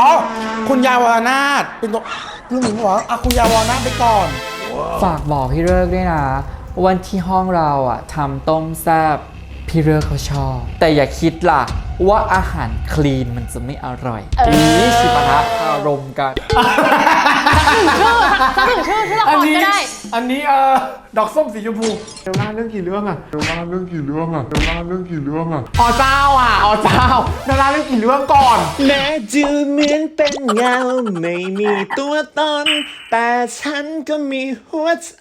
อ๋อ คุณยาวรนาถเป็นตัวเรื่องนี้วะอะคุณยาวรนาถไปก่อน ฝากบอกพี่เลิกด้วยนะ วันที่ห้องเราอะทำต้มแซบพี่เลิกเขาชอบ แต่อย่าคิดล่ะ ว่าอาหารคลีนมันจะไม่อร่อยเอออีชิปะทะคารมกันชื่อสักหนึ่งชื่อชื่อละคอันรนี้ก็ได้ อันนี้เอ่อดอกส้มสีชมพูเดี๋ยวล่าเรื่องกี่เรื่องอะเดี๋ยวล่าเรื่องกี่เรื่องอะเดี๋ยวล่าเรื่องกี่เรื่องอะอ๋อเจ้าอะอ๋อเจ้าเดี๋ยวล่าเรื่องกี่เรื่องก่อนแม้จะเหมือนเป็นเงาไม่มีตัวตน แต่ฉันก็มีหัวใจ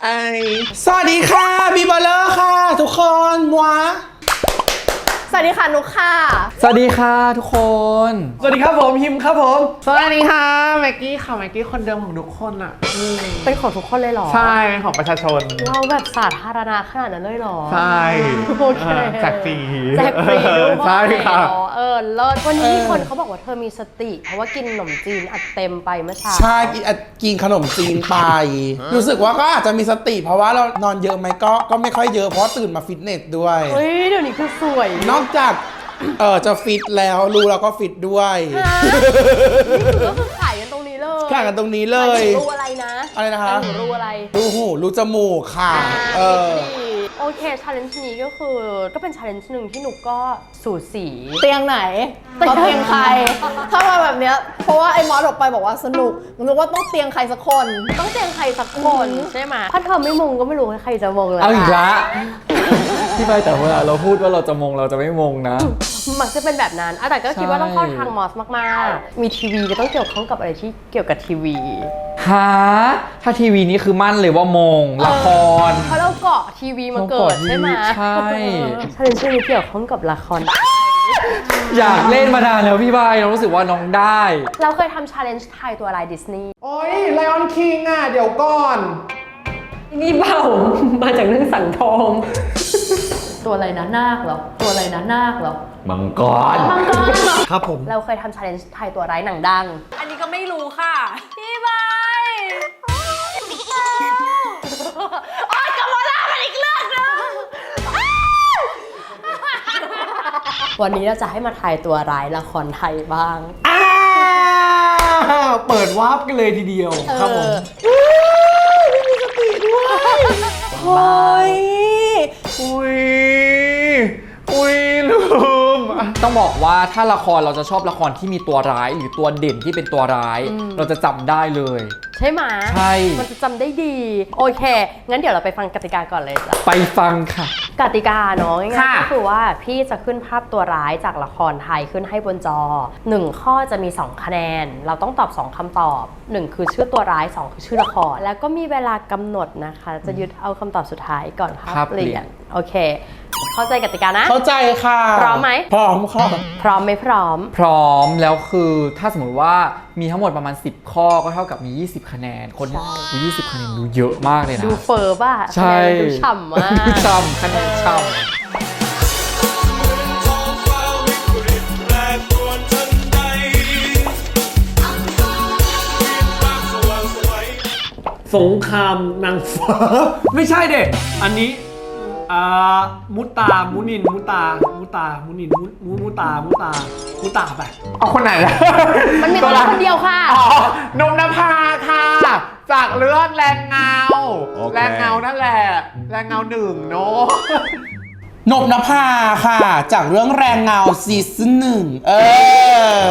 สวัสดีค่ะบีบอลเลอร์ค่ะ ทุกคนมัว สวัสดีค่ะ นุกค่ะ สวัสดีค่ะทุกคน สวัสดีครับผมฮิมครับผม สวัสดีค่ะแม็กกี้ค่ะแม็กกี้คนเดิมของทุกคนอะอืมเป็นของทุกคนเลยเหรอ ใช่เป็นของประชาชน เราแบบสาธารณะขนาดนั้นเลยเหรอ ใช่โอเคแจกฟรีแจกฟรีด้วยใช่ค่ะอ๋อ เออเลิศวันนี้มีคนเขาบอกว่าเธอมีสติ เพราะว่ากินขนมจีนอัดเต็มไปเมื่อเช้าใช่กินอะกินขนมจีนไป รู้สึกว่าก็อาจจะมีสติ เพราะว่าเรานอนเยอะไหมก็ก็ไม่ค่อยเยอะเพราะตื่นมาฟิตเนสด้วย เฮ้ยเดี๋ยวนี้คือสวยนอกจากเออจะฟิตแล้วรู้แล้วก็ฟิตด้วยฮะนี่คือก็คือขายกันตรงนี้เลยแข่งกันตรงนี้เลหมายยถึงรูอะไรนะ อะไรนะคะหมายถึงรูอะไร รูหูรูจมูกค่ะเออดี โอเคชาเลนจ์นี้ก็คือก็เป็นชาเลนจ์หนึ่งที่หนุกก็สูสี เตียงไหนเราเตียงใคร ถ้ามาแบบเนี้ย เพราะว่าไอ้มอสออกไปบอกว่าสนุกมันนึกว่าต้องเตียงใครสักคน ต้องเจอใครสักคนใช่ไหมถ้าเธอไม่มงก็ไม่รู้ใครจะมงแล้วเอาอีกละพี่ไปแต่เวลาเราพูดว่าเราจะมงเราจะไม่มงนะ มักจะเป็นแบบนั้นอะแต่ก็คิดว่าใช่ต้องเข้าทางมอสมากๆ มีทีวีก็ต้องเกี่ยวข้องกับอะไรที่เกี่ยวกับทีวีฮะถ้าทีวีนี้คือมั่นเลยว่ามงละคร เพราะเราเกาะทีวีมาเกิดใช่ไหมใช่ ชาเลนจ์นี้เกี่ยวข้องกับละคร อยากเล่นมานานแล้วพี่บายเรารู้สึกว่าน้องได้ เราเคยทำชาเลนจ์ทายตัวลายดิสนีย์โอ้ยไลออนคิงอะเดี๋ยวก่อน นี่เปล่ามาจากเรื่องสังทอง ตัวอะไรนะนาคเหรอ ตัวอะไรนะนาคเหรอมังกรครับผม เราเคยทำชาเลนจ์ทายตัวร้ายหนังดัง อันนี้ก็ไม่รู้ค่ะ พี่บายโอ๊ยกลับ วันนี้เราจะให้มาทายตัวร้ายละครไทยบ้างอ้าวเปิดวาร์ปกันเลยทีเดียวครับผมเฮ้ยอุ้ยอุ้ยลืมอะ ต้องบอกว่าถ้าละครเราจะชอบละครที่มีตัวร้ายหรือตัวเด่นที่เป็นตัวร้ายเราจะจำได้เลย ใช่ไหมใช่ มันจะจำได้ดี โอเค งั้นเดี๋ยวเราไปฟังกติกาก่อนเลยจ้ะ ไปฟังค่ะ กติกาเนาะง่ายค่ะๆก็คือว่าพี่จะขึ้นภาพตัวร้ายจากละครไทยขึ้นให้บนจอ 1 ข้อจะมี 2 คะแนน เราต้องตอบ 2คำตอบ 1 คือชื่อตัวร้าย 2 คือชื่อละคร แล้วก็มีเวลากำหนดนะคะ จะยึดเอาคำตอบสุดท้ายก่อนภาภาพพเปเปลี่ลี่ยยน น โอเค เข้าใจกติกานะ เข้าใจค่ะพร้อมไหม พร้อมค่ะพร้อมไหมพร้อม พร้อมแล้วคือถ้าสมมติว่ามีทั้งหมดประมาณ 10 ข้อก็เท่ากับมี 20 คะแนน คนอุ๊ย20 คะแนนดูเยอะมากเลยนะ ดูเฟอร์ป่ะใช่คะแนนดูฉ่ำมากช่ำคะแนนช่ำสงครามนางฟ้า ไม่ใช่เด็กอันนี้ อ่ามุตา มุนิน มุตา มุตา มุนิน มุมุมุตา มุตา มุตาไป เอาคนไหนล่ะมันมีตัวละคนเดียวค่ะ อ๋อนมนภาค่ะ จากเรื่องแรงเงาแรงเงานั่นแหละ แรงเงาหนึ่งเนาะนบนภาค่ะ จากเรื่องแรงเงาซีซั่นหนึ่งเออ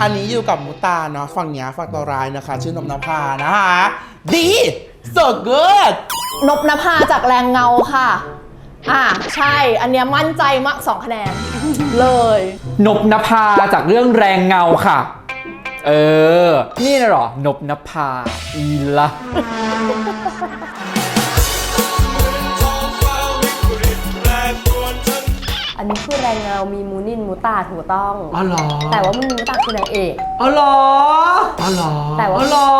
อันนี้อยู่กับมุตาเนาะฝั่งเนี้ยฝั่งตัวร้ายนะคะ ชื่อนบนภานะคะ ดี so good นบนภาจากแรงเงาค่ะ อ่าใช่ อันเนี้ยมั่นใจมากสองคะแนน เลย นบนภาจากเรื่องแรงเงาค่ะ เออ นี่นะเหรอ นบนภาอีละ อันนี้คือแรงเงา มีมูนินมูตาถูกต้อง อ๋อเหรอแต่ว่ามูนินมูตาคือนางเอก อ๋อเหรออ๋อเหรอแต่ว่า อ๋อเหรอ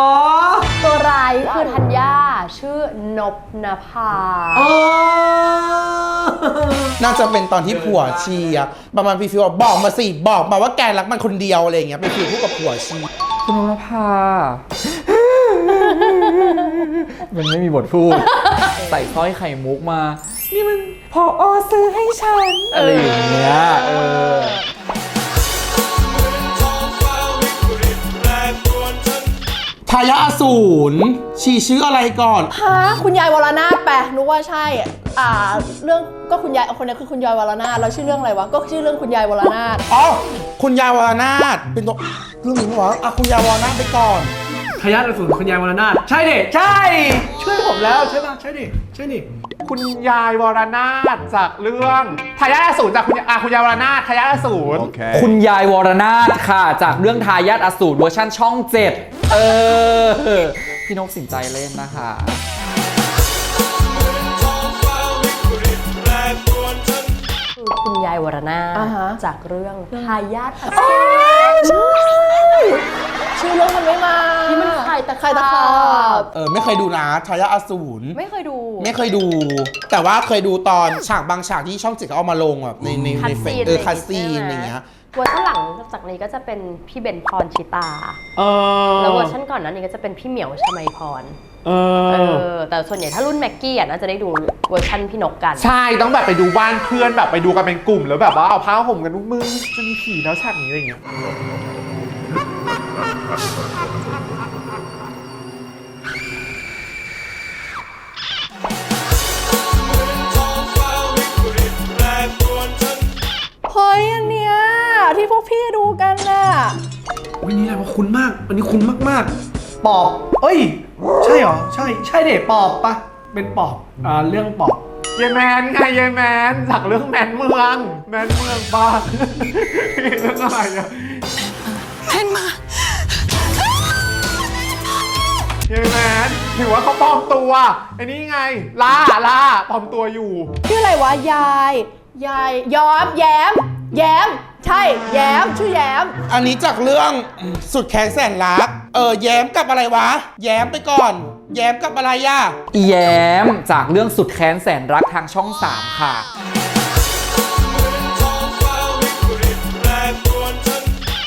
ตัวร้ายคือธัญญาชื่อนบนภา อ๋อ น่าจะเป็นตอนที่ผัวชีอะประมาณพี่ฟิวบอกบอกมาสิบอกมาว่าแกรักมันคนเดียวอะไรอย่างเงี้ยไปฟิวพูดกับผัวชีคุณนบนภา มันไม่มีบทพูด ใส่สร้อยไข่มุกมา นี่มันพออซื้อให้ฉัน อะไรอย่างเงี้ยเออทายาทอสูรชีชื่ออะไรก่อน ฮะคุณยายวรนาถแปะนึกว่าใช่ อ่า เรื่องก็คุณยายคนนี้คือคุณยายวรนาถแล้วชื่อเรื่องอะไรวะ ก็ชื่อเรื่องคุณยายวรนาถอ๋อ คุณยายวรนาถเป็นตัวเรื่องนี้เหรออะคุณยายวรนาถไปก่อน ทายาทอสูรคุณยายวรนาถใช่ดิใช่ ช่วยผมแล้วใช่ป่ะใช่ดิใช่ดิคุณยายวรนาถจากเรื่องทายาทอสูรจากคุณยาอะคุณยายวรนาถทายาทอสูรคุณยายวรนาถค่ะ จากเรื่องทายาทอสูรเวอร์ชั่นช่อง7เออ พี่นกสินใจเล่นนะคะ คือคุณยายวรนาอ่าถฮะ จากเรื่องทายาทออ๋สูอรใช่ชื่อเรื่องมันไม่มาที่มันใครตะใครตะขาบ เออไม่เคยดูนะทายาทอสูร ไม่เคยดู ไม่เคยดู แต่ว่าเคยดูตอนฉากบางฉากที่ช่องเจ็ดเขาเอามาลงแบบในในในเฟซเออคัสซีนอะไรอย่างเงี้ย เวอร์ชันหลังจากนี้ก็จะเป็นพี่เบนพรชิตา เออแล้วเวอร์ชันก่อนหนั้นนี้ก็จะเป็นพี่เหมียวชมัยพร เอเออ อ แต่ส่วนใหญ่ถ้ารุ่นแม็กกี้อะน่าจะได้ดูเวอร์ชันพี่นกกัน ใช่ต้องแบบไปดูบ้านเพื่อนแบบไปดูกันเป็นกลุ่มแล้วแบบว่าเอาผ้าห่มกันทุกมึงจะมีผีแล้วฉากนี้อะไรอย่างเงี้ย เฮ้ยอันเนี้ยที่พวกพี่ดูกันน่ะวันนี้อะไรวะคุณมาก วันนี้คุณมากๆ ปอบ เอ้ย ใช่เหรอ ใช่ ใช่เด็ปอบปะ เป็นปอบ อ่า เรื่องปอบเยแมนไงเยแมนจากเรื่องแมนเมือง แมนเมืองบ้านเรื่องอะไรอะ เยแมนถือว่าเขาปลอมตัวไอ้นี่ไงล่าล่าปลอมตัวอยู่ ชื่ออะไรวะ ยาย ยายย้อมแย้ม แย้ม ใช่ แย้ม ชื่อแย้ม อันนี้จากเรื่องสุดแค้นแสนรัก เออแย้มกับอะไรวะ แย้มไปก่อน แย้มกับอะไรย่ะแย้มจากเรื่องสุดแค้นแสนรักทางช่อง 3 ค่ะ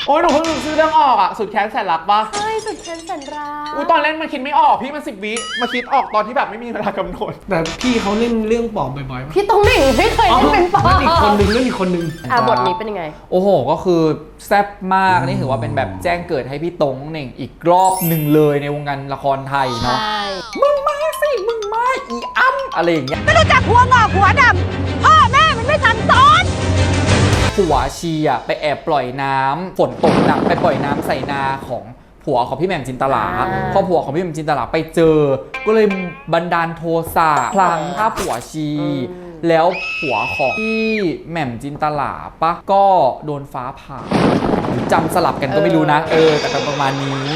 โอ้ยหนูเพิ่งนึกชื่อเรื่องออกอะสุดแค้นแสนรักปะใช่สุดแค้นแสนรักอุ้ยตอนเล่นมันคิดไม่ออกพี่มันสิบวิมาคิดออกตอนที่แบบไม่มีเวลากำหนด แต่พี่เขาเล่นเรื่องปอบบ่อยๆปะพี่ต้องหนึ่งไม่เคยอ๋อเล่นเป็นปอบนั่นอีกคนนึงนั่นอีกคนนึงอะบทนี้เป็นยังไง โอ้โห ก็คือแซ่บมากนี่ถือว่าเป็นแบบแจ้งเกิดให้พี่ตงเหน่งอีกรอบหนึ่งเลยในวงการละครไทยใชเนาะ่มึงมาสิมึงมาอีอ้ำอะไรอย่างเงี้ยไม่รู้จักหัวงอกหัวดำพ่อแม่มันไม่สั่งสอน ผัวชีอะไปแอบปล่อยน้ำฝนตกหนักไปปล่อยน้ำใส่นาของผัวของพี่แหม่มจินตลาอ่า พอผัวของพี่แหม่มจินตลาไปเจอ ก็เลยบันดาลโทสะพลังฆ่าผัวชี แล้วผัวของพี่แหม่มจินตลาปะก็โดนฟ้าผ่าจำสลับกันก็ไม่รู้นะ เออ แต่ก็ประมาณนี้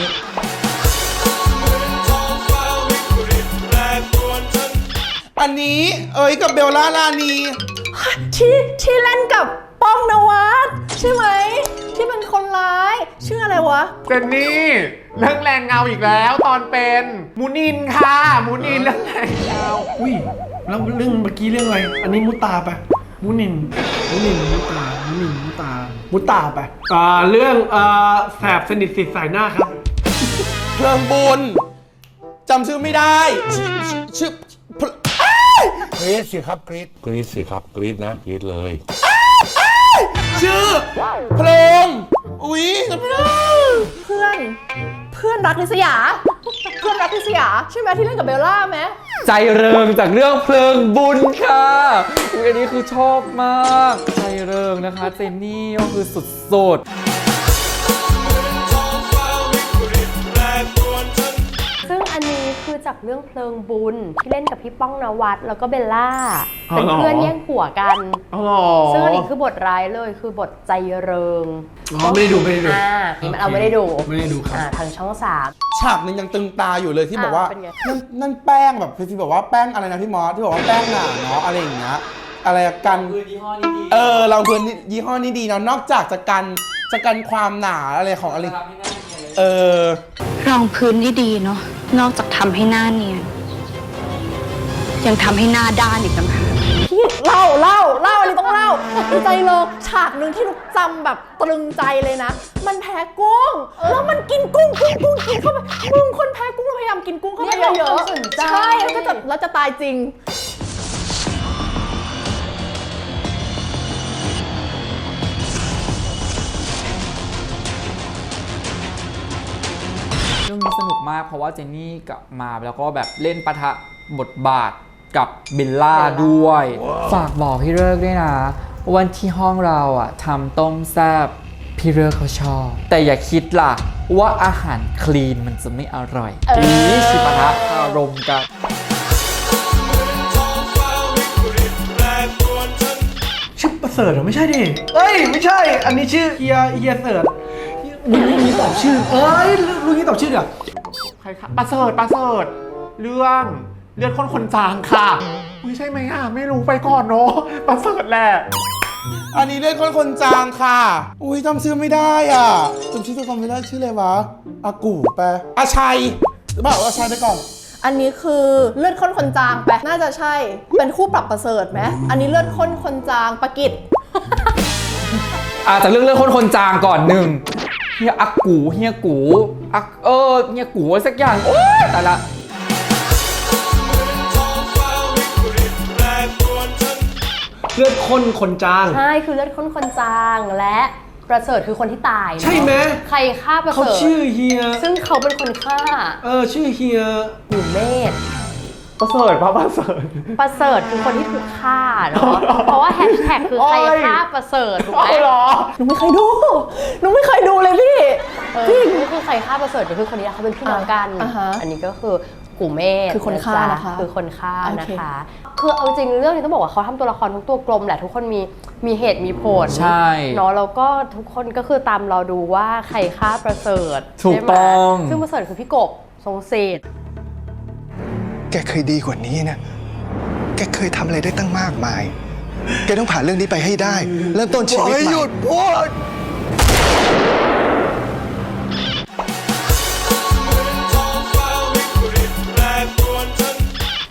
อันนี้เอ้ยกับเบลล่าลานีที่ที่เล่นกับ ป้องนวัดใช่ไหม ที่เป็นคนร้าย ชื่ออะไรวะ เจนนี่เรื่องแรงเงาอีกแล้วตอนเป็นมูนินค่ะ มูนินเรื่องแรงเงาอุ้ยแล้วเรื่องเมื่อกี้เรื่องอะไร อันนี้มุตาปะมุนินมุนินมุตามุนินมุตา มุตาปะอ่าเรื่องอ่าแสบสนิทสิทธิ์สายหน้าครับ เพลิงบุญจำชื่อไม่ได้ชื่อชื่อเพลิกรี๊ดสิครับกรี๊ดกรี๊ดสิครับกรี๊ดนะกรี๊ดเลย ชื่อเพลิงอุ๊ยจำไม่ได้เพื่อน เพื่อนรักลิสยา เพื่อนรักลิสยา ใช่ไหมที่เล่นกับเบลล่าไหมใจเริงจากเรื่องเพลิงบุญค่ะอุ๊ยอันนี้คือชอบมาก ใจเริงนะคะ เจนนี่ก็คือสุดๆ คือจากเรื่องเพลิงบุญที่เล่นกับพี่ป้องนวัดแล้วก็เบลล่า อ๋อเป็นเหรอ เพื่อนแย่งผัวกัน อ๋อเหรอซึ่งอันนี้คือบทร้ายเลยคือบทใจเริงอ๋อไม่ได้ดูไม่ได้ดู อ่านี่มันเอาไม่ได้ดูไม่ได้ดูครับ อ่าทางช่องสาม ฉากหนึงยังตึงตาอยู่เลยที่บอกว่าเป็นไง นั่นนั่นแป้งแบบพี่บอกว่าแป้งอะไรนะพี่มอสที่บอกว่าแป้งหนาเนาะอะไรอย่างเงี้ยอะไรกันเออ เราเพื่อนยี่ห้อนี้ดีเนาะนอกจากจะกันจะกันความหนาอะไรของอะไร เออ รองพื้นนี่ดีเนาะ นอกจากทำให้หน้าเนียน ยังทำให้หน้าด้านอีกต่างหากพี่เล่าเล่าเล่าอันนี้ต้องเล่าคือใจเลิกฉากหนึ่งที่ลูกจำแบบตรึงใจเลยนะ มันแพ้กุ้ง แล้วมันกินกุ้งกุ้งกุ้งกินเข้าไปมึงคนแพ้กุ้งแล้วพยายามกินกุ้งเข้าไปเรียกเยร้องอะความสนๆใจใช่แล้วก็จะแล้วจะตายจริง เรื่องนี้สนุกมากเพราะว่าเจนนี่กลับมาแล้วก็แบบเล่นปะทะบทบาทกับเบลล่าด้วย ฝากบอกพี่เลิกด้วยนะ วันที่ห้องเราอะทำต้มแซบพี่เลิกเขาชอบ แต่อย่าคิดล่ะ ว่าอาหารคลีนมันจะไม่อร่อยเออนี่ชิปะทะอารมณ์กันชื่อประเสริฐเหรอไม่ใช่ดิเอ้ย ไม่ใช่ อันนี้ชื่อเฮียเฮียเสิร์ฐ มึงรู้งี้ตอบชื่อ เอ้ยรู้งี้ตอบชื่อเดี๋ยวใครคะประเสริฐประเสริฐเรื่องเลือดข้นคนจางค่ะไม่ใช่ไหมอะไม่รู้ไปก่อนเนาะประเสริฐแหละ อันนี้เล่นคนคนจางค่ะ อุ้ยจำชื่อไม่ได้อะจำชื่อตัวละครไม่ได้ชื่ออะไรวะอากูแปลอาชัยหรือเปล่าอาชัยไปก่อน อันนี้คือเลือดข้นคนจางไปะน่าจะใช่ เป็นคู่ปรับประเสริฐไหมอันนี้เลือดข้นคนจางประกิตอาจจะเรื่องเรื่องคนคนจางก่อนหนึ่ง เฮียอักกูเฮียกูอักเออเฮียกูอะไรสักอย่างโอ๊ยแต่ละเลือดข้นคนจาง ใช่คือเลือดข้นคนจางและประเสริฐคือคนที่ตายเนอะใช่ไหม ใครฆ่าประเขาเสริฐชื่อเฮีย ซึ่งเขาเป็นคนฆ่าเออชื่อเฮียอยู่เมธ ประเสริฐพระประเสริฐ ประเสริฐคือคนที่ถูกฆ่าเนาะ เพราะว่าแฮชแท็กคือใครโอ้ยฆ่าประเสริฐถูกไหมเอาเหรอ หนูไม่เคยดู หนูไม่เคยดูเลยพี่จริงนี่คือใครฆ่าประเสริฐก็คือคนนี้เขาเป็นพี่น้องกัน อ่าฮะอันนี้ก็คือกูเมธคือคนฆ่าจ๊นะคะคือคนฆ่าโอนะเคคะ คือเอาจริงเรื่องนี้ต้องบอกว่าเขาทำตัวละครทุกตัวกลมแหละทุกคนมีมีเหตุมีผลใช่ เนาะแล้วก็ทุกคนก็คือตามเราดูว่าใครฆ่าประเสริฐถูกใช่ไหมต้อง ซึ่งประเสริฐคือพี่กบทรงเศษ แกเคยดีกว่านี้นะ แกเคยทำอะไรได้ตั้งมากมาย แกต้องผ่านเรื่องนี้ไปให้ได้ เริ่มต้นชีวิตใหม่หยุดพูด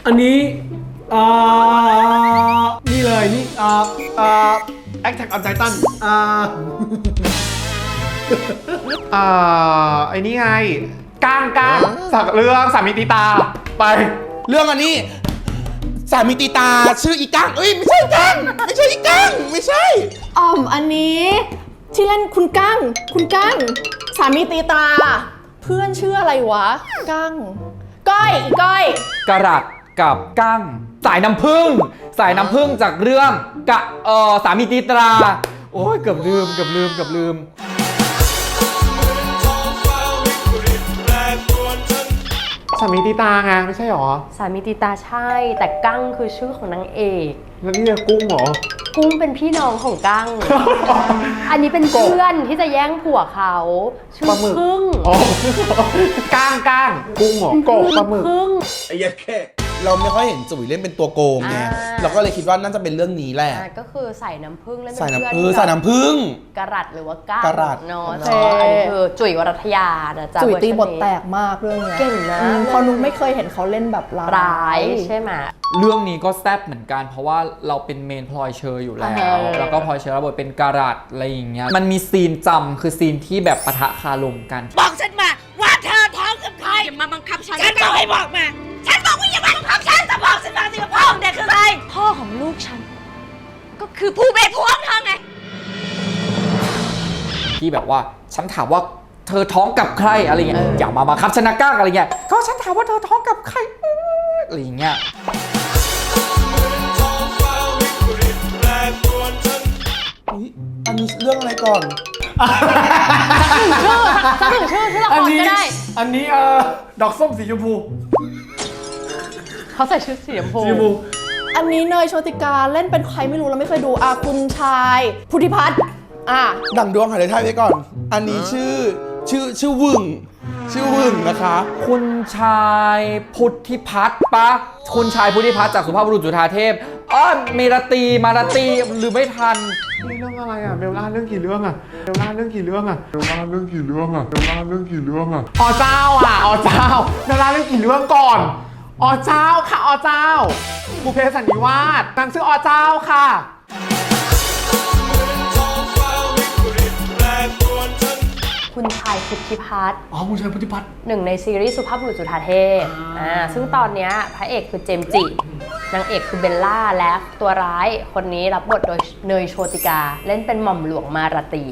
อันนี้อ่านี่เลยนี่อ่าอ่าแอคแท็กออนไททันอ่า อ่าไอ้นี่ไงก้างก้างจากเรื่องสามีตีตา ไป เรื่องอันนี้ สามีตีตาชื่ออีกังเอ้ยไม่ใช่อีกังไม่ใช่อีกังไม่ใช่ อ่อมอันนี้ที่เล่นคุณกั้ง คุณกั้ง สามีตีตา เพื่อนชื่ออะไรวะ กั้ง ก้อยอีก้อย กระรัดกับกั้ง สายน้ำผึ้งสายน้ำผึ้งจากเรื่องกะเออสามีตีตรา โอ้ยเกือบลืมเกือบลืมเกือบลืม สามีตีตาไงไม่ใช่หรอ สามีตีตาใช่ แต่กั้งคือชื่อของนางเอก แล้วนี่เรียกกุ้งเหรอ กุ้งเป็นพี่น้องของกั้ง อันนี้เป็นเพื่อนที่จะแย่งผัวเขาชื่อปลาหมึก พึ่งอ๋อก้างก้างกุ้งเหรอ กบปลาหมึกพึ่ง ไอ้ยัแค่ เราไม่ค่อยเห็นจุ๋ยเล่นเป็นตัวโกงไงอ่า เราก็เลยคิดว่าน่าจะเป็นเรื่องนี้แหละอะก็คือใส่น้ำผึ้งเล่นเป็นใส่เพื่อนน้ำเออใส่น้ำผึ้ง กระรัดหรือว่าก้างกระรัด เนาะโอเคใช่อันนี้คือจุ๋ยวรัตยานะจ๊ะจุ๋ยตีบทเวอร์ชันนี้แตกมากเรื่องเนี้ยเก่งนะอืมเพราะหนูไม่เคยเห็นเขาเล่นแบบร้าย ร้ายใช่ไหม เรื่องนี้ก็แซ่บเหมือนกัน เพราะว่าเราเป็นเมนพลอยเชอร์อยู่แล้วเออแล้วก็พลอยเชอร์รับบทเป็นการัดอะไรอย่างเงี้ยมันมีซีนจำคือซีนที่แบบปะทะคารมกัน บอกฉันมาว่าเธอท้ องกับใครอย่ามาบังคับฉันฉันบอกให้บอกมา ฉันบอกว่าอย่ามาบังคับฉันจะบอกฉันมาสิว่าพ่อของเด็กคือใคร พ่อของลูกฉัน ก็คือผู้เป็นผัวของเธอไง ที่แบบว่าฉันถามว่าเธอท้องกับใครอะไรเงี้ยอย่ามาบังคับชนะก้างอะไรเงี้ยก็ฉันถามว่าเธอท้องกับใครอื้ออะไรอย่างเงี้ยอุ๊ยอันนี้เรื่องอะไรก่อน ชื่อสักหนึ่งชื่อชื่อละคอันรนี้ก็ได้ อันนี้เอ่อดอกส้มสีชมพูเขาใส่ชุดสีชมพู สีชมพูอันนี้เนยโชติกาเล่นเป็นใครไม่รู้เราไม่เคยดูอาคุณชายพุทธิพัฒน์อะดังดวงหายใจไทยไว้ก่อน อันนี้ชื่อชื่อชื่อวึ่ง ชื่อวึ่งนะคะ คุณชายพุทธิพัฒน์ปะ คุณชายพุทธิพัฒน์จากสุภาพบุรุษจุฑาเทพอ้อเมรตีมาราตีหรือไม่ทัน นี่เรื่องอะไรอะเบลล่าเรื่องกี่เรื่องอะเบลล่าเรื่องกี่เรื่องอะเบลล่าเรื่องกี่เรื่องอะเบลล่าเรื่องกี่เรื่องอะอ๋อเจ้าอะอ๋อเจ้าเบลล่าเรื่องกี่เรื่องก่อนอ๋อเจ้าค่ะอ๋อเจ้าบุพเพสันนิวาสนางชื่ออ๋อเจ้าค่ะ คุณชายพุทธิพัฒน์อ๋อคุณชายพุทธิพัฒน์หนึ่งในซีรีส์สุภาพบุรุษจุฑาเทพอ่าซึ่งตอนเนี้ยพระเอกคือเจมส์จินางเอกคือเบลล่าและตัวร้ายคนนี้รับบทโดยเนยโชติกา เล่นเป็นหม่อมหลวงมาราตรี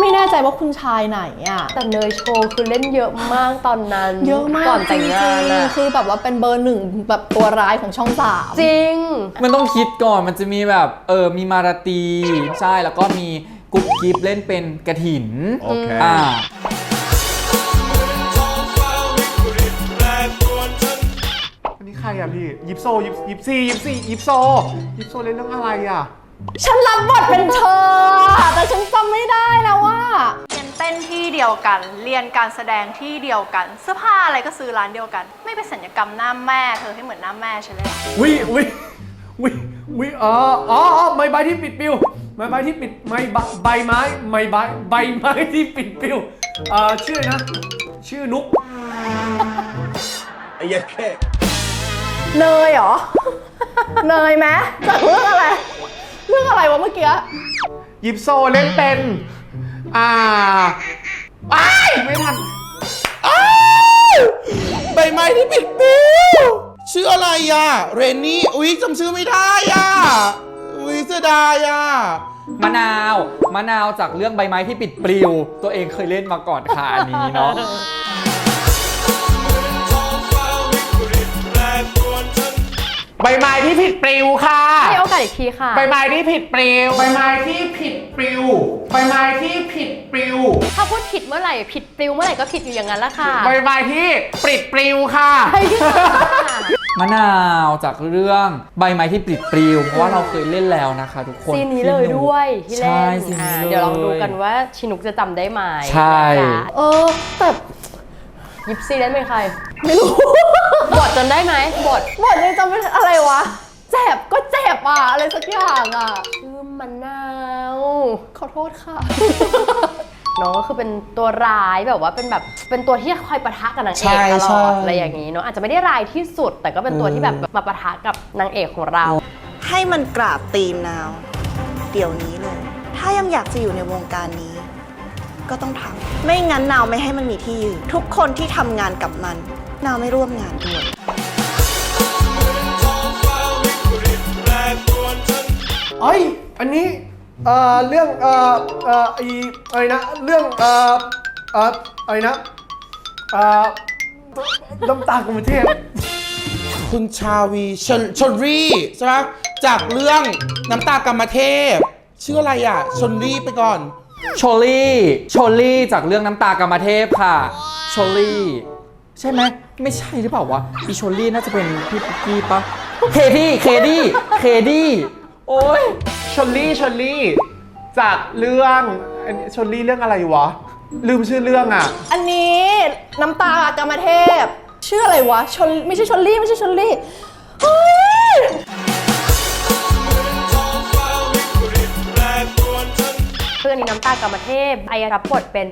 ไม่แน่ใจว่าคุณชายไหนอะ แต่เนยโชว์คือเล่นเยอะมากตอนนั้น เยอะมากก่อนแต่งงานจริอะๆคือแบบว่าเป็นเบอร์หนึ่งแบบตัวร้ายของช่องสามจริง มันต้องคิดก่อนมันจะมีแบบเออมีมาราตีใช่แล้วก็มี กุ๊บกิ๊บเล่นเป็นกระถินโอเค อ่า อันนี้ใครอะพี่ยิปโซยิปยิปซียิปซียิปโซยิปโซเล่นเรื่องอะไรอะฉันรับบทเป็นเธอแต่ฉันจำไม่ได้แล้วว่า เรียนเต้นที่เดียวกัน เรียนการแสดงที่เดียวกัน เสื้อผ้าอะไรก็ซื้อร้านเดียวกัน ไม่ไปสัญญกรรมหน้าแม่เธอให้เหมือนหน้าแม่ฉันเลยอะวิวิ วิวิอ๋ออ๋ออ๋อใบใบที่ปิดปิวใบใบที่ปิดใบใบใบไม้ใบใบใบไม้ที่ปิดปิวเอ่อชื่ออะไรนะ ชื่อนุกไอ้ยัดแค่เนยเหรอ เนยไหมจากเรื่องอะไร เรื่องอะไรวะเมื่อกี้ยิปโซเล่นเป็น อ่าอ้ายไม่ทันใบไม้ที่ปิดปิว ชื่ออะไรอะ เรนนี่ อุ๊ยจำชื่อไม่ได้อะ อุ๊ยเสียดายอะ มะนาว มะนาวจากเรื่องใบไม้ที่ปิดปลิว ตัวเองเคยเล่นมาก่อนค่ะอันนี้เนาะ ใบไม้ที่ผิดปลิวค่ะ ให้โอกาสอีกทีค่ะ ใบไม้ที่ผิดปลิว ใบไม้ที่ผิดปลิว ใบไม้ที่ผิดปลิว ถ้าพูดผิดเมื่อไหร่ ผิดปลิวเมื่อไหร่ก็ผิดอยู่อย่างนั้นละค่ะใบไม้ที่ปลิดปลิวค่ะ ใช่ค่ะ มะนาวจากเรื่องใบไม้ที่ปลิดปลิวเพราะว่าเราเคยเล่นแล้วนะคะทุกคนซีนนี้เลยด้วยที่เล่ใช่นซีนอ่านี้เลย เดี๋ยวลองดูกันว่าชินุกจะจำได้ไหมใช่ นะคะเออแต่ยิปซีเล่นเป็นใคร ไม่รู้ บทจนได้ไหมบทบทยังจำไม่ได้อะไรวะ เจ็บก็เจ็บอะ อะไรสักอย่างอะชื่อมะนาว ขอโทษค่ะ น้องก็คือเป็นตัวร้ายแบบว่าเป็นแบบเป็นตัวที่คอยปะทะกับนางเอกตลใช่อดใช่ อะไรอย่างนี้เนาะอาจจะไม่ได้ร้ายที่สุด แต่ก็เป็นตัวที่แบบมาปะทะกับนางเอกของเรา ให้มันกราบตีนนาว เดี๋ยวนี้เลย ถ้ายังอยากจะอยู่ในวงการนี้ ก็ต้องทำไม่งั้นนาวไม่ให้มันมีที่ยืนทุกคนที่ทำงานกับมัน นาวไม่ร่วมงานด้วย เอ้ย อันนี้ เอ่อเรื่องเอ่อเอ่อไออะไรนะเรื่องเอ่อเอ่ออะไรนะเอ่อน้ำตากรมเทพคุณชาวีชนชนรีใช่ไหมจากเรื่องน้ำตากรรมเทพ ชื่ออะไรอะชนรีไปก่อนโชลี่โชลี่จากเรื่องน้ำตากรรมเทพค่ะโชลี่ใช่ไหมไม่ใช่หรือเปล่าวะอีโชลี่น่าจะเป็นพี่ปุ๊กกี้ปะเคดี้เคดี้เคดี้โอ้ย ชลลี่ชลลี่ จากเรื่องอันนี้ชลลี่เรื่องอะไรวะ ลืมชื่อเรื่องอะ อันนี้น้ำตากรรมเทพ ชื่ออะไรวะชนไม่ใช่ชนลี่ไม่ใช่ชนลี่เฮ้ยเพื่อนนี้น้ำตากรรมเทพไอรับบทเป็น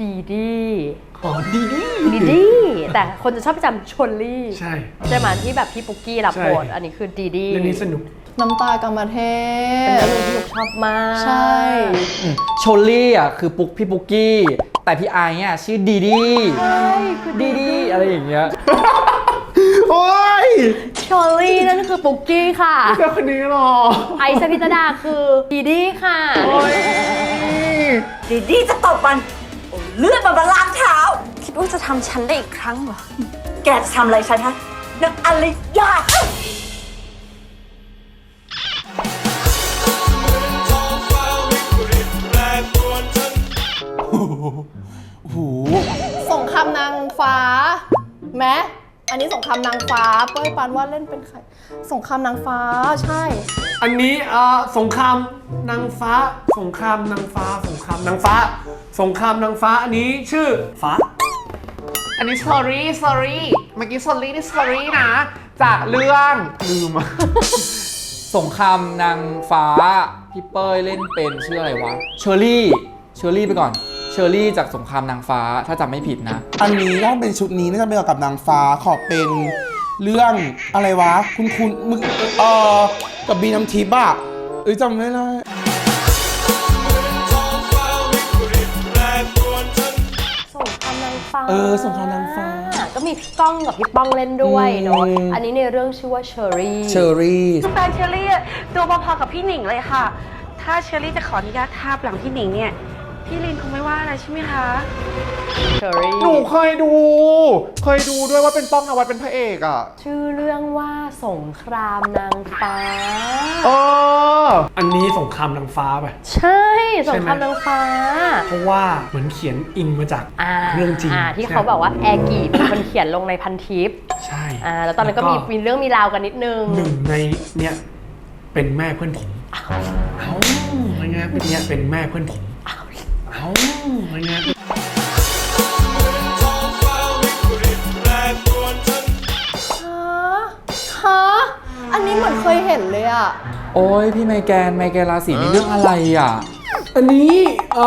ดีดีอ๋อดีดีดีดีแต่คนจะชอบไปจำชลลี่ ใช่ ใช่ไหมที่แบบพี่ปุกกี้รับบท ใช่ อันนี้คือดีดี เรื่องนี้สนุก น้ำตากรรมเทเป็นพเรื่องที่หนูชอบมากใช่อืมโชลี่อะคือปุ๊กพี่ปุ๊กกี้ แต่พี่ไอเนี่ยชื่อดีดีใช่คือดีดีอะไรอย่างเงี้ย โอ้ยชลลี่นั่นคือปุกกี้ค่ะ เจ้าคนนี้หรอไอซ์พิตดาคือดีดีค่ะ โอ้ยดีดีจะตบมันโอ้เลือดมันมาล้างเท้า คิดว่าจะทำฉันได้อีกครั้งเหรอ แกจะทำอะไรฉันฮะนักอะไรยา โอ้โหสงครามนางฟ้าไหมอันนี้สงครามนางฟ้าเป้ยปานว่าดเล่นเป็นใคร สงครามนางฟ้าใช่ อันนี้เอ่อสงครามนางฟ้า สงครามนางฟ้า สงครามนางฟ้า สงครามนางฟ้าอันนี้ชื่อฟ้า อันนี้ sorry sorry เมื่อกี้ sorry นี่ sorry นะ จากเรื่องลืมอะสงครามนางฟ้า พี่เป้ยเล่นเป็นชื่ออะไรวะ เชอรี่ เชอรี่ไปก่อน เชอรี่จากสงครามนางฟ้าถ้าจำไม่ผิดนะ อันนี้ต้องเป็นชุดนี้น่าจะเป็นเกี่ยวกับนางฟ้าขอเป็นเรื่องอะไรวะ คุณคุณมึงเออกับบีน้ำทิพย์อะเอ้ยจำไม่ได้สงครามนางฟ้าเออสงครามนางฟ้าก็มีพี่ก้องกับพี่ป้องเล่นด้วยเนาะ อืม อันนี้ในเรื่องชื่อว่าเชอรี่ เชอรี่ แฟนเชอรี่อะตัวพอๆกับพี่หนิงเลยค่ะ ถ้าเชอรี่จะขออนุญาตทาบหลังพี่หนิงเนี่ย พพี่ลินคงไม่ว่าอะไรใช่ไหมคะเชอรี่หนูเคยดู เคยดูด้วยว่าเป็นป้องนวัดเป็นพระเอกอะชื่อเรื่องว่าสงครามนางฟ้า เออ อันนี้สงครามนางฟ้าไปใช่สงครามนางฟ้าเพราะว่าเหมือนเขียนอิงมาจากอ่าเรื่องจริงอ่าที่เขาบอกว่าแอร์กีเป็นคนเขียนลงในพันทิปใช่อ่าแล้วตอนนั้นก็มีมีเรื่องมีราวกันนิดนึงหนึ่งในเนี่ยเป็นแม่เพื่อนผม เอาอะไรเงี้ยเป็นเนี่ยเป็นแม่เพื่อนผม เอาอะไรเงี้ยฮะฮะอันนี้เหมือนเคยเห็นเลยอะโอ้ยพี่ไมแกนไมแกนราศีนี่เรื่องอะไรอะ อันนี้เอ่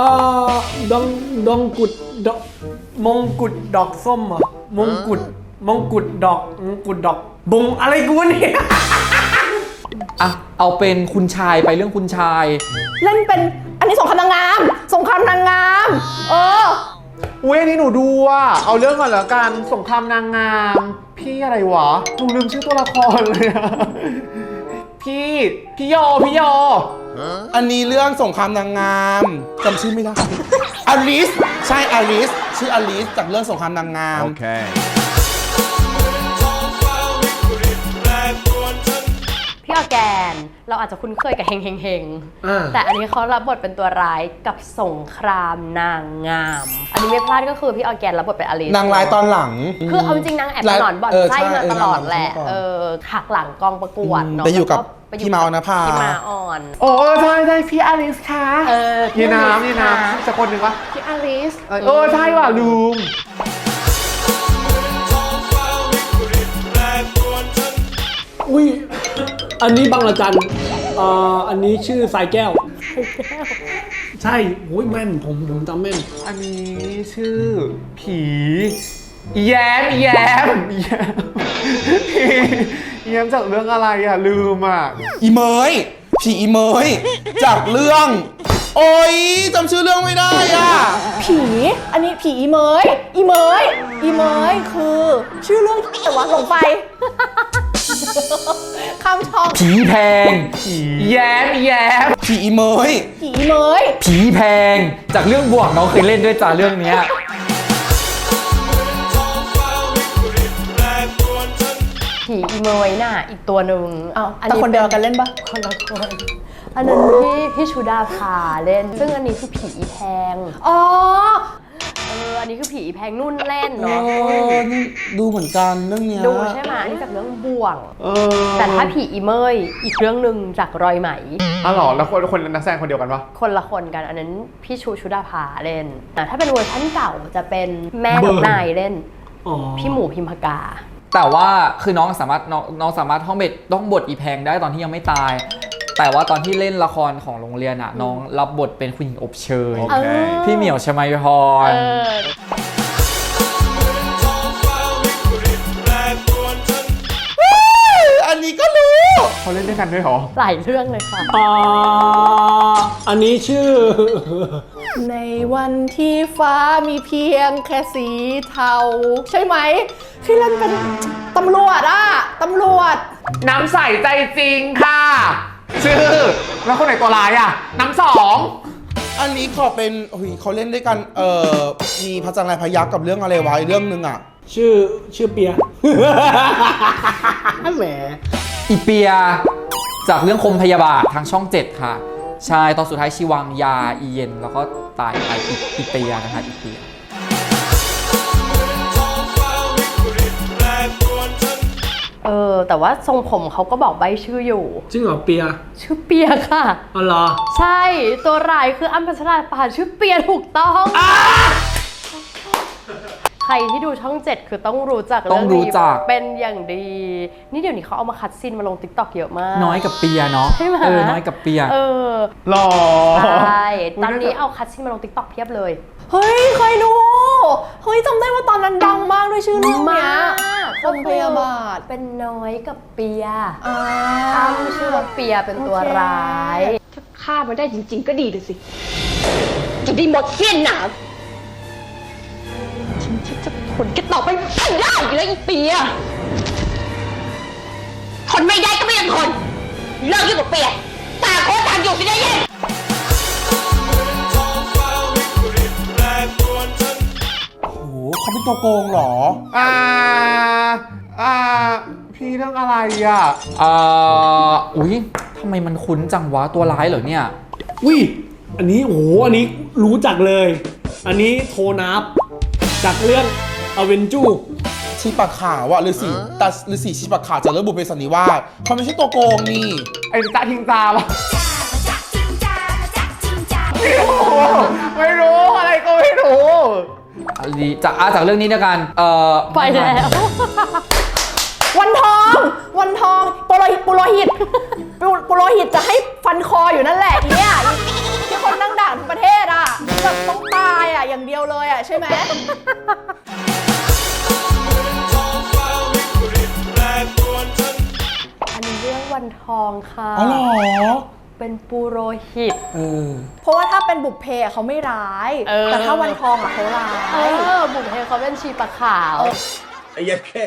อดองดองกุดดอกมงกุฎดอกส้มเหรอมงกุฎมงกุฎดอกมงกุฎดอกบงอะไรกูวะเนี่ยอะเอาเป็นคุณชายไปเรื่องคุณชาย เล่นเป็น อันนี้สงครามนางงาม สงครามนางงาม เออ อุ้ยอันนี้หนูดูอะ เอาเรื่องก่อนแล้วกัน สงครามนางงาม พี่อะไรวะ หนูลืมชื่อตัวละครเลยอะพี่พี่โยพี่โยอันนี้เรื่องสงครามนางงามจำชื่อไม่ได้อลิสใช่อลิสชื่ออลิสจากเรื่องสงครามนางงาม พี่ออร์แกน เราอาจจะคุ้นเคยกับเฮงเฮงเฮงอ่า แต่อันนี้เขารับบทเป็นตัวร้ายกับสงครามนางงาม อันนี้ไม่พลาดก็คือพี่ออร์แกนรับบทเป็นอลิสนางร้ายตอนหลัง คือเอาจริงๆนางแอบเป็นหนอนบ่อนไส้มาตลอดแหละเออหักหลังกองประกวดเนาะแต่อยู่กับแล้วไปพี่เมานะพา พี่มาอ่อน โอ้เออใช่ใช่พี่อลิสค่ะเออยีน้ำพี่ยีอลิสน้ค่ะำจะคนหนึ่งวะพี่อลิสเออเออใช่ว่ะลืมอุ้ย อันนี้บางละจันเอ่ออันนี้ชื่อสายแก้ว ใช่โอ้ยแม่นผมผมจำแม่น อันนี้ชื่อ ผีอีแย้มอีแย้มอีแย้มผีอีแย้มจากเรื่องอะไรอะ ลืมอะ อีเมยผีอีเมยจากเรื่อง โอ้ยจำชื่อเรื่องไม่ได้อะ ผี อันนี้ผีอีเมยอีเมยอีเมยคือ ชื่อเรื่องแต่ว่าหลงไป คำชองผีแพง แย้มอีแย้มผีอีเมยผีอีเมยผีแพง จากเรื่องบวกน้องเคยเล่นด้วยจ้าเรื่องเนี้ยผีอีเมยน่ะอีกตัวหนึ่งอ้าวแต่คนเดียวกันเล่นปะคนละคนอันนั้นพี่พี่ชูดาพาเล่น ซึ่งอันนี้คือผีอีแพง อ๋อเอออันนี้คือผีอีแพงนุ่นเล่นเอเนาะอนี่ดูเหมือนกันเรื่องเนี้ยดูใช่ไหมอันนี้จากเรื่องบ่วง เออแต่ถ้าผีอีเมยอีกเรื่องหนึ่งจากรอยไหม อ๋อเหรอแล้วคนคนนักแสดงคนเดียวกันปะ คนละคนกันอันนั้นพี่ชูชุดาภาเล่นอะถ้าเป็นเวอร์ชันเก่าจะเป็นแม่น้องนายเล่น อ๋อพี่หมูพิมพากา แต่ว่าคือน้องสามารถน้องน้องสามารถท่องบทต้องบทอีแพงได้ตอนที่ยังไม่ตาย แต่ว่าตอนที่เล่นละครของโรงเรียนอะน้องรับบทเป็นคุณหญิงอบเชยเออพี่เหมียวชมาพร เออ อันนี้ก็รู้เขาเล่นด้วยกันด้วยเหรอ หลายเรื่องเลยค่ะ อ่าอันนี้ชื่อ ในวันที่ฟ้ามีเพียงแค่สีเทา ใช่ไหม ที่เล่นเป็นตำรวจอะตำรวจ น้ำใสใจจริงค่ะ ชื่อ แล้วคนไหนตัวร้ายอะ น้ำสอง อันนี้ขอเป็นโอ้ยเขาเล่นด้วยกัน เอ่อ มีพระจันทร์ลายพยักกับเรื่องอะไรวะอีกเรื่องหนึ่งอะ ชื่อชื่อเปีย แหม อีเปีย จากเรื่องคมพยาบาททางช่อง 7 ค่ะ ใช่ตอนสุดท้ายชีวางยาอีเย็น แล้วก็ตายไปอีอีเปียนะคะอีเปีย เออ แต่ว่าทรงผมเขาก็บอกใบชื่ออยู่ จริงเหรอเปียชื่อเปียค่ะ อ๋อเหรอ ใช่ตัวร้ายคืออัมพัชราภาชื่อเปียถูกต้อง ใครที่ดูช่องเจ็ดคือต้องรู้จักต้องเรื่องรู้นี้จักเป็นอย่างดี นี่เดี๋ยวนี้เขาเอามาคัดซีนมาลงติ๊กต็อกเยอะมาก น้อยกับเปียเนาะใช่ไหม เออน้อยกับเปีย เออหรอใช่ตอนนี้เอาคัดซีนมาลงติ๊กต็อกเพียบเลย เฮ้ยเคยดูเฮ้ยจำได้ว่าตอนนั้นดังมากด้วยชื่อเรื่องเนี้ยก็คมพยาบาทเป็นน้อยกับเปียอ่า ตั้งชื่อว่าเปียเป็นตัวโอเค ร้าย ถ้าฆ่ามันได้จริง ๆ ก็ดีเลยสิ จะได้หมดเสี้ยนหนาม ฉันจะทนแกต่อไปไม่ได้อีกแล้วอีเปียทนไม่ได้ก็ไม่ต้องทนเลิกยุ่งกับเปียต่างคนต่างอยู่สิได้ยังเขาเป็นตัวโกงเหรอ อ่า อ่า พี่เรื่องอะไรอะ อ่าอุ้ยทำไมมันคุ้นจังวะตัวร้ายเหรอเนี่ย อุ้ย อันนี้โอ้โห อันนี้รู้จักเลย อันนี้โทนับ จากเรื่องอเวนจูชีปากขาวอะฤาษีตาฤาษีชีปากขาวจากเรื่องบุพเพสันนิวาสเขาไม่ใช่ตัวโกงนี่ไอ้ตาทิงตาปะไม่รู้ไม่รู้อะไรก็ไม่รู้อะดีจากอะจากเรื่องนี้ด้วยกันเอ่อ ไปแล้ว วันทอง วันทองปุโรหิตปุโรหิตปุปุโรหิตจะให้ฟันคออยู่นั่นแหละอีเนี่ยที่คนนั่งด่าทั้งประเทศอะแบบต้องตายอะอย่างเดียวเลยอะใช่ไหม อันนี้เรื่องวันทองค่ะ อ๋อเหรอ เป็นปุโรหิต เออ เพราะว่าถ้าเป็นบุพเพอะเขาไม่ร้าย เออ แต่ถ้าวันทองอะเขาร้ายเออบุพเพเขาเป็นชีปะขาว ไอ้ยักแค่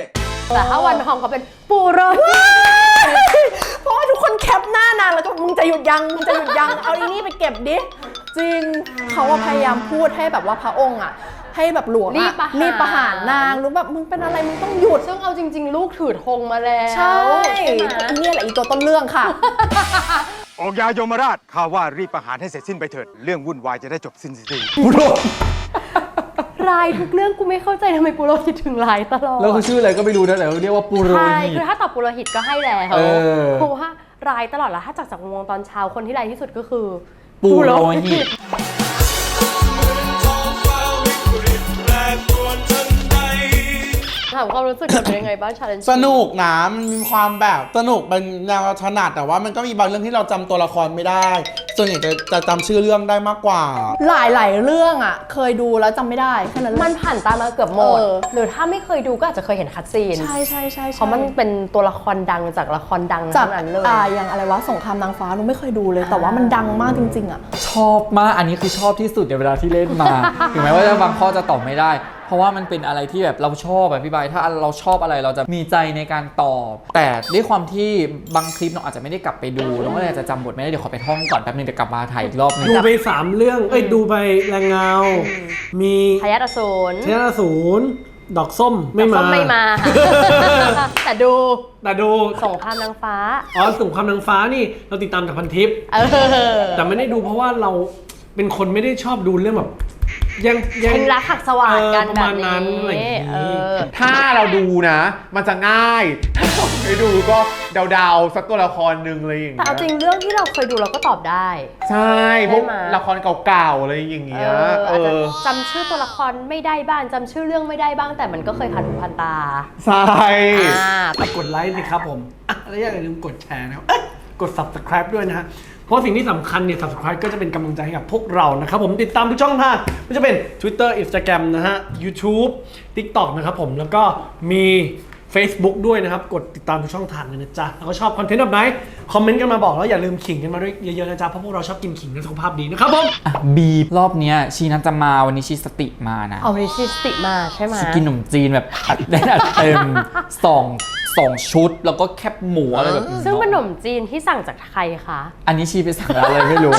แต่ถ้าวันทองเขาเป็นปุโรหิตเพราะว่าทุกคนแคปหน้านางแล้วก็มึงจะหยุดยังมึงจะหยุดยังเอาอีนี่ไปเก็บดิจริงเขาอะพยายามพูดให้แบบว่าพระองค์อะ ให้แบบหลวงรีอะบประหารรีบประหารนางรู้แบบมึงเป็นอะไรมึงต้องหยุดซึ่งเอาจริง ๆ ลูกถือธงมาแล้วใช่ไหมอีเนี่ยแหละอีตัวต้นเรื่องค่ะ ออกยาโยมราชข้าว่ารีบประหารให้เสร็จสิ้นไปเถิด เรื่องวุ่นวายจะได้จบสิ้นสักทีรายทุกเรื่องกูไม่เข้าใจทำไมปุโรหิตถึงรายตลอดแล้วคือชื่ออะไรก็ไม่รู้นะแต่เรียกว่าปูโรใช่หิตคือถ้าตอบปุโรหิตก็ให้แล้วเออเพราะว่ารายตลอดแล้วถ้าจากจากวงตอนเช้าคนที่รายที่สุดก็คือปูโรหิต ถามความรู้สึกเป็นยังไงบ้างชาเลนจ์สนุกนะมันมีความแบบสนุกเป็นแนวถนัดแต่ว่ามันก็มีบางเรื่องที่เราจำตัวละครไม่ได้ ส่วนใหญ่จะจะจำชื่อเรื่องได้มากกว่า หลายหลายๆเรื่องอะ เคยดูแล้วจำไม่ได้แค่นั้นเลย มันผ่านตามาเกือบหมด เออ หรือถ้าไม่เคยดูก็อาจจะเคยเห็นคัดซีนใช่ใช่ใช่ใช่เพราะมันเป็นตัวละครดังจากละครดังจากทั้งนั้นเลย อ่าอย่างอะไรวะสงครามนางฟ้าหนูไม่เคยดูเลย แต่ว่ามันดังมากจริง ๆ อะ ชอบมาก อันนี้คือชอบที่สุดในเวลาที่เล่นมา ถึงแม้ว่าจะบางข้อจะตอบไม่ได้ เพราะว่ามันเป็นอะไรที่แบบเราชอบแบบพี่บายถ้าเราชอบอะไรเราจะมีใจในการตอบ แต่ด้วยความที่บางคลิปเราอาจจะไม่ได้กลับไปดูเราก็เลยอาจจะจำบทไม่ได้เดี๋ยวขอไปท่องก่อนแป๊บนึงเดี๋ยวกลับมาถ่ายอีกรอบนึงดูไปสามเรื่องเอ้ยดูไปแรงเงา มีพยัตอสูรเทนศูนย์ดอกส้มไม่มาส้ไม่มา แต่ดูแต่ดูสงครามนางฟ้า อ๋อสงครามนางฟ้านี่เราติดตามจากพันทิปเออแต่ไม่ได้ดูเพราะว่าเราเป็นคนไม่ได้ชอบดูเรื่องแบบ ยังยังแห่งรักหักสว่างกันเออประแบมาบณนั้นนี้อะไรอย่างงี้ เออ ถ้าเราดูนะ มันจะง่าย ถ้าเราไม่ดูก็เดาๆสักตัวละครหนึ่งเลยอย่างแต่เงี้เอาจริงยเรื่องที่เราเคยดูเราก็ตอบได้ ใช่พวกได้มา ละครเก่าๆอะไรอย่างเอเงี้ยอเออาจจะอจำชื่อตัวละครไม่ได้บ้างจำชื่อเรื่องไม่ได้บ้าง แต่มันก็เคยผ่านหูผ่านตาใช่ อ่าไปกดไลค์สิครับผมอะแล้วอย่าลืมกดแชร์นะครับเอ้ยกด subscribe ด้วยนะฮะ เพราะสิ่งที่สำคัญเนี่ย subscribe ก็จะเป็นกำลังใจให้กับพวกเรานะครับผมติดตามทุกช่องทางไม่ว่าจะเป็น Twitter Instagram นะฮะ YouTube TikTok นะครับผมแล้วก็มี Facebook ด้วยนะครับ กดติดตามทุกช่องทางเลยนะจ๊ะ แล้วก็ชอบคอนเทนต์แบบไหน คอมเมนต์กันมาบอกแล้วอย่าลืมขิงกันมาด้วยเยอะๆนะจ๊ะ เพราะพวกเราชอบกินขิงและสุขภาพดีนะครับผม อะบีรอบเนี้ยชีนัทจะมาวันนี้ชีสติมานะเอาริชิสติมาใช่ไหม ชีกินขนมจีนแบบอัดแน่นอัดเต็มสอง สองชุด แล้วก็แคบหมูอะไรแบบซึ่งเป็นขนมจีนที่สั่งจากใครคะ อันนี้ชีไปสั่งอะไรไม่รู้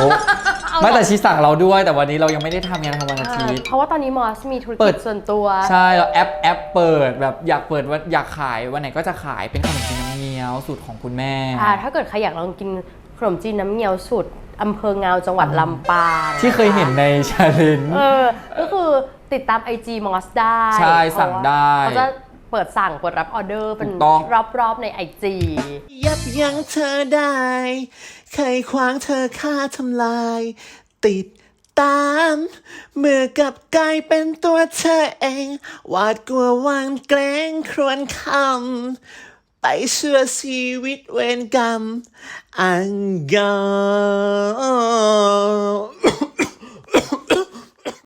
ไม่แต่ชีสั่งเราด้วย แต่วันนี้เรายังไม่ได้ทำงานทำวันอาทิตย์ เพราะว่าตอนนี้มอสมีธุรเปิกิดจส่วนตัว ใช่แล้วแอปแอปเปิดแบบอยากเปิดวันอยากขายวันไหนก็จะขายเป็นขนมจีนน้ำเงี้ยวสูตรของคุณแม่ อ่าถ้าเกิดใครอยากลองกินขนมจีนน้ำเงี้ยวสุดอำเภอเงาจังหวัดลำปางที่เคยเห็นในชาเลน เออ ก็คือติดตาม IG มอสได้ใช่สั่งได้ เขาจะ เปิดสั่งเปิดรับออเดอร์เป็นถูกต้อง รอบๆใน IG ยับยั้งเธอได้เคยขวางเธอฆ่าทำลาย ติดตามเมื่อกลับกลายเป็นตัวเธอเองหวาดกลัวหวานเกรงครวญคำไปเชื่อชีวิตเวรกรรม อังกอร์